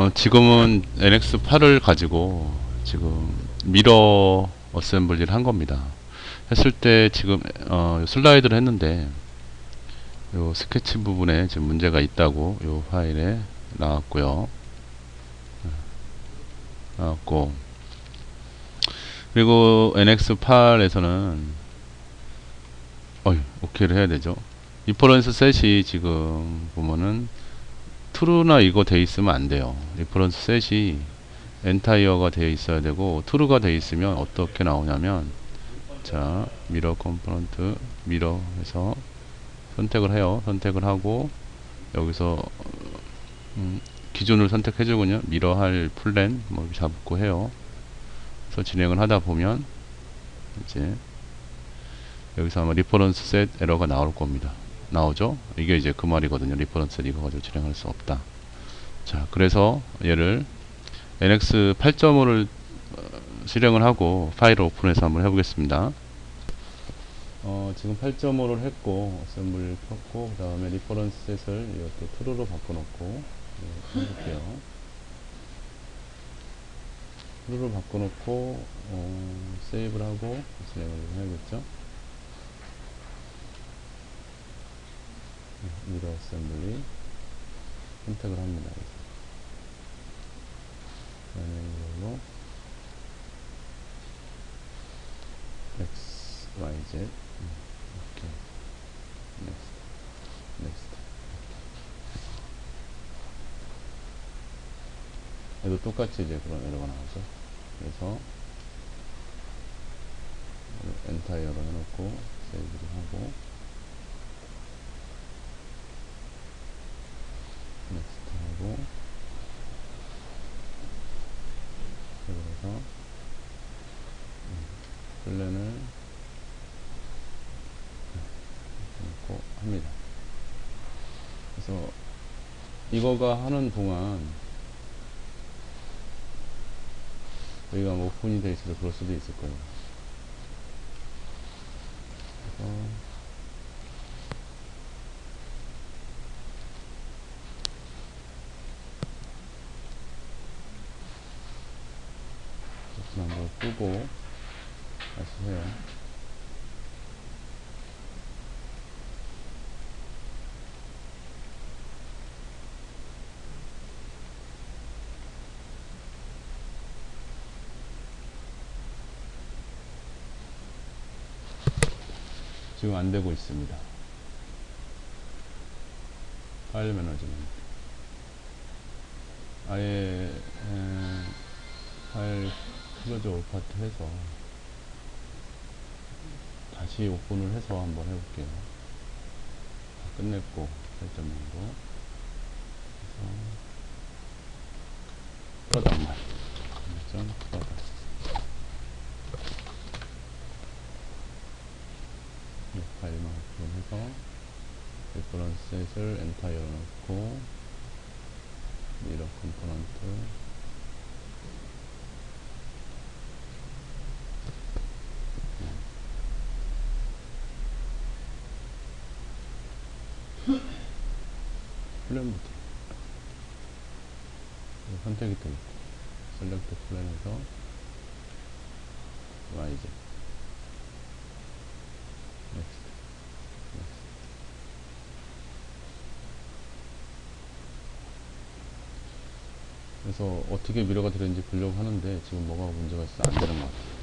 어, 지금은 NX8을 가지고 지금 미러 어셈블리를 한 겁니다. 했을 때 지금 어, 슬라이드를 했는데 요 스케치 부분에 지금 문제가 있다고 요 파일에 나왔고요. 나왔고 그리고 NX8에서는 어이 오케이를 해야 되죠. 리퍼런스 셋이 지금 보면은 트루나 이거 돼 있으면 안 돼요. 리퍼런스 셋이 엔타이어가 되어 있어야 되고 트루가 되어 있으면 어떻게 나오냐면 자 미러 컴포넌트 미러 해서 선택을 해요. 선택을 하고 여기서 음, 기준을 선택해 주군요. 미러 할 플랜 뭐 잡고 해요. 그래서 진행을 하다 보면 이제 여기서 아마 리퍼런스 셋 에러가 나올 겁니다. 나오죠? 이게 이제 그 말이거든요. 리퍼런스 셋 이거 가지고 진행할 수 없다. 자, 그래서 얘를 NX 8.5를 실행을 하고 파일을 오픈해서 한번 해보겠습니다. 어, 지금 8.5를 했고 어셈블리를 켰고 그 다음에 리퍼런스 셋을 이것도 true로 바꿔놓고 네, 해볼게요. true로 바꿔놓고 어, 세이브를 하고 진행을 해야겠죠? 미러 어셈블리 선택을 합니다. 그다음에 이걸로 x, y, z. 음, 이렇게. Next, next. 얘도 똑같이 이제 그런 에러가 나오죠. 그래서 엔타이어로 해놓고 세이브를 하고 하고 그래서 플랜을 놓고 합니다. 그래서 이거가 하는 동안 여기가 뭐 오픈이 돼 있어서 그럴 수도 있을 거예요. 오픈한 걸 끄고 다시 해요. 지금 안 되고 있습니다. 파일 매너지먼트. 아예 에, 파일 클로즈 오파트 해서 다시 오픈을 해서 한번 해볼게요. 다 끝냈고 8.0도 그래서 프로덕만 점 프로덕 이 파일만 오픈해서 리퍼런스셋을 엔타이어로 넣고 미러 컴포넌트 플랜 부터. 선택이 또 있고 셀렉트 플랜에서 YZ 넥스트 그래서 어떻게 미러가 되는지 보려고 하는데 지금 뭐가 문제가 있어? 안 되는 것 같아요